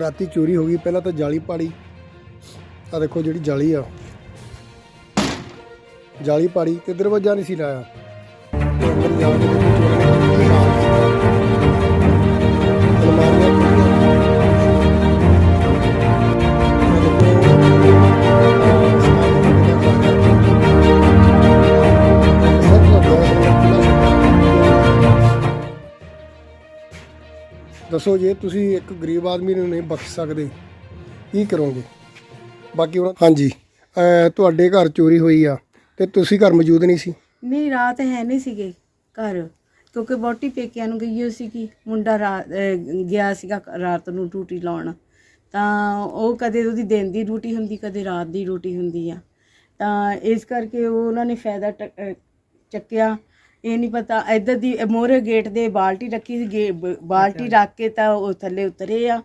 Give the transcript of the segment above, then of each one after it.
ਰਾਤੀ ਚੋਰੀ ਹੋ ਗਈ, ਪਹਿਲਾਂ ਤਾਂ ਜਾਲੀ ਪਾੜੀ। ਆ ਦੇਖੋ ਜਿਹੜੀ ਜਾਲੀ ਆ। ਜਾਲੀ ਪਾੜੀ ਤੇ ਦਰਵਾਜ਼ਾ ਨਹੀਂ ਸੀ ਲਾਇਆ। ਦੱਸੋ ਜੇ ਤੁਸੀਂ ਇੱਕ ਗਰੀਬ ਆਦਮੀ ਨੂੰ ਨਹੀਂ ਬਖਸ਼ ਸਕਦੇ, ਕੀ ਕਰੋਗੇ? ਬਾਕੀ ਉਹਨਾਂ ਹਾਂਜੀ, ਅਹ ਤੁਹਾਡੇ ਘਰ ਚੋਰੀ ਹੋਈ ਆ, ਤੇ ਤੁਸੀਂ ਘਰ ਮੌਜੂਦ ਨਹੀਂ ਸੀ? ਨਹੀਂ ਰਾਤ ਹੈ ਨਹੀਂ ਸੀਗੇ ਘਰ, ਕਿਉਂਕਿ ਬੋਟੀ ਪੇਕਿਆਂ ਨੂੰ ਗਈ ਹੋਈ ਸੀਗੀ, ਮੁੰਡਾ ਰਾਤ ਗਿਆ ਸੀਗਾ ਰਾਤ ਨੂੰ ਡਿਊਟੀ ਲਾਉਣ। ਤਾਂ ਉਹ ਕਦੇ ਉਹਦੀ ਦਿਨ ਦੀ ਡਿਊਟੀ ਹੁੰਦੀ, ਕਦੇ ਰਾਤ ਦੀ ਡਿਊਟੀ ਹੁੰਦੀ ਆ। ਤਾਂ ਇਸ ਕਰਕੇ ਉਹ ਉਹਨਾਂ ਨੇ ਫਾਇਦਾ ਟਕ, ਅਹ, ਚੱਕਿਆ। ਇਹ ਨਹੀਂ ਪਤਾ ਇੱਧਰ ਦੀ ਮੋਰੇ ਗੇਟ ਦੇ ਬਾਲਟੀ ਰੱਖੀ ਸੀ ਗੇ- ਬ- ਬਾਲਟੀ ਰੱਖ ਕੇ ਤਾਂ ਉਹ ਥੱਲੇ ਉਤਰੇ ਆ।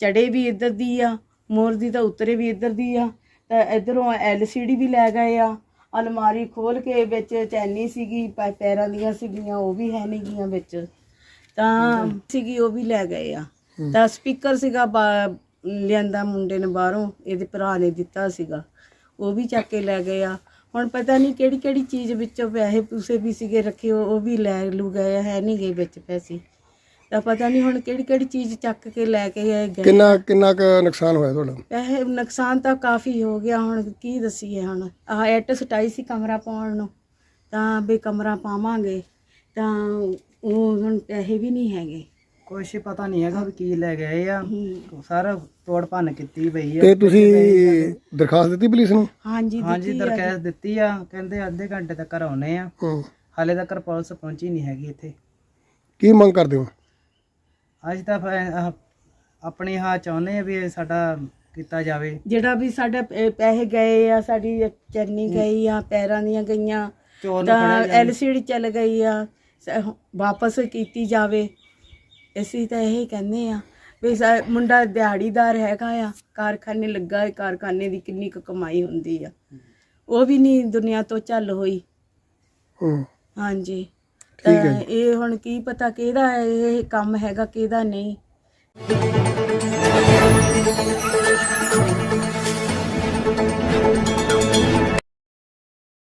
ਚੜੇ ਵੀ ਇੱਧਰ ਦੀ ਆ ਮੋਰ ਦੀ ਤਾਂ ਉਤਰੇ ਵੀ ਇੱਧਰ ਦੀ ਆ। ਤਾਂ ਇਧਰੋਂ ਐਲਸੀਡੀ ਵੀ ਲੈ ਗਏ ਆ। ਅਲਮਾਰੀ ਖੋਲ ਕੇ ਵਿੱਚ ਚੈਨੀ ਸੀਗੀ ਪੈ- ਪੈਰਾਂ ਦੀਆਂ ਸੀਗੀਆਂ ਉਹ ਵੀ ਹੈ ਨਹੀਂ ਗੀਆਂ ਵਿੱਚ। ਤਾਂ ਸੀਗੀ ਉਹ ਵੀ ਲੈ ਗਏ ਆ। ਤਾਂ ਸਪੀਕਰ ਸੀਗਾ ਬਾ- ਲਿਆਂਦਾ ਮੁੰਡੇ ਨੇ ਬਾਹਰੋਂ ਇਹਦੇ ਭਰਾ ਨੇ ਦਿੱਤਾ ਸੀਗਾ। ਉਹ ਵੀ ਚੱਕ ਕੇ ਲੈ ਗਏ ਆ। ਹੁਣ ਪਤਾ ਨਹੀਂ ਕਿਹੜੀ ਕਿਹੜੀ ਚੀਜ਼ ਵਿੱਚੋਂ ਪੈਸੇ ਪੂਸੇ ਵੀ ਸੀਗੇ ਰੱਖੇ ਉਹ ਵੀ ਲੈ ਲੂ ਗਏ ਹੈ ਨਹੀਂ ਗਏ ਵਿੱਚ ਪੈਸੇ। ਤਾਂ ਪਤਾ ਨਹੀਂ ਹੁਣ ਕਿਹੜੀ ਕਿਹੜੀ ਚੀਜ਼ ਚੱਕ ਕੇ ਲੈ ਕੇ ਗਏ ਗਏ। ਕਿੰਨਾ ਕਿੰਨਾ ਕੁ ਨੁਕਸਾਨ ਹੋਇਆ ਤੁਹਾਡਾ? ਪੈਸੇ ਨੁਕਸਾਨ ਤਾਂ ਕਾਫੀ ਹੋ ਗਿਆ ਹੁਣ ਕੀ ਦਸੀਏ ਹੁਣ। ਆਹ ਐਟ ਸਟਾਈ ਸੀ ਕਮਰਾ ਪਾਉਣ ਨੂੰ ਤਾਂ ਵੀ ਕਮਰਾ ਪਾਵਾਂਗੇ ਤਾਂ ਉਹ ਹੁਣ ਪੈਸੇ ਵੀ ਨਹੀਂ ਹੈਗੇ। ਕੁਛ ਪਤਾ ਨਹੀਂ ਹੈਗਾ ਵੀ ਕੀ ਲੈ ਗਏ ਆ। ਸਾਰਾ ਤੋੜ ਭੰਨ ਕੀਤੀ ਪਈ ਆ। ਤੇ ਤੁਸੀਂ ਦਰਖਾਸਤ ਦਿੱਤੀ ਪੁਲਿਸ ਨੂੰ? ਹਾਂਜੀ ਹਾਂਜੀ। ਦਰਖਾਸਤ ਦਿੱਤੀ ਆ। ਕਹਿੰਦੇ ਅੱਧੇ ਘੰਟੇ ਤੱਕ ਆਉਣੇ ਆ। ਹੂੰ। ਹਾਲੇ ਤੱਕ ਪੁਲਿਸ ਪਹੁੰਚੀ ਨਹੀਂ ਹੈਗੀ ਇੱਥੇ। ਕੀ ਮੰਗ ਕਰਦੇ ਹੋ? ਅੱਜ ਤਾਂ ਆਪਣੀ ਹਾਂ ਚਾਹੁੰਦੇ ਆ ਵੀ ਇਹ ਸਾਡਾ ਕੀਤਾ ਜਾਵੇ। ਜਿਹੜਾ ਵੀ ਸਾਡਾ ਪੈਸੇ ਗਏ ਆ ਸਾਡੀ ਚੰਨੀ ਗਈ ਆ ਪੈਰਾਂ ਦੀਆਂ ਗਈਆਂ ਚੋਰ ਨੂੰ ਤਾਂ ਫੜਿਆ ਜਾਵੇ। ਐਲਸੀਡੀ ਚੱਲ ਗਈ ਆ ਵਾਪਸ ਕੀਤੀ ਜਾਵੇ। ਅਸੀਂ ਤਾਂ ਇਹ ਕਹਿੰਦੇ ਆ ਵੀ ਸਾ- ਮੁੰਡਾ ਦਿਹਾੜੀਦਾਰ ਹੈਗਾ ਆ ਕਾਰਖਾਨੇ ਲੱਗਾ ਹੈ ਕਾਰਖਾਨੇ ਦੀ ਕਿੰਨੀ ਕੁ ਕਮਾਈ ਹੁੰਦੀ ਆ। ਉਹ ਵੀ ਨਹੀਂ ਦੁਨੀਆ ਤੋਂ ਚੱਲ ਹੋਈ। ਹੂੰ। ਹਾਂਜੀ। ਠੀਕ ਹੈ ਇਹ ਹੁਣ ਕੀ ਪਤਾ ਕਿਹਦਾ ਇਹ ਕੰਮ ਹੈਗਾ ਕਿਹਦਾ ਨਹੀਂ।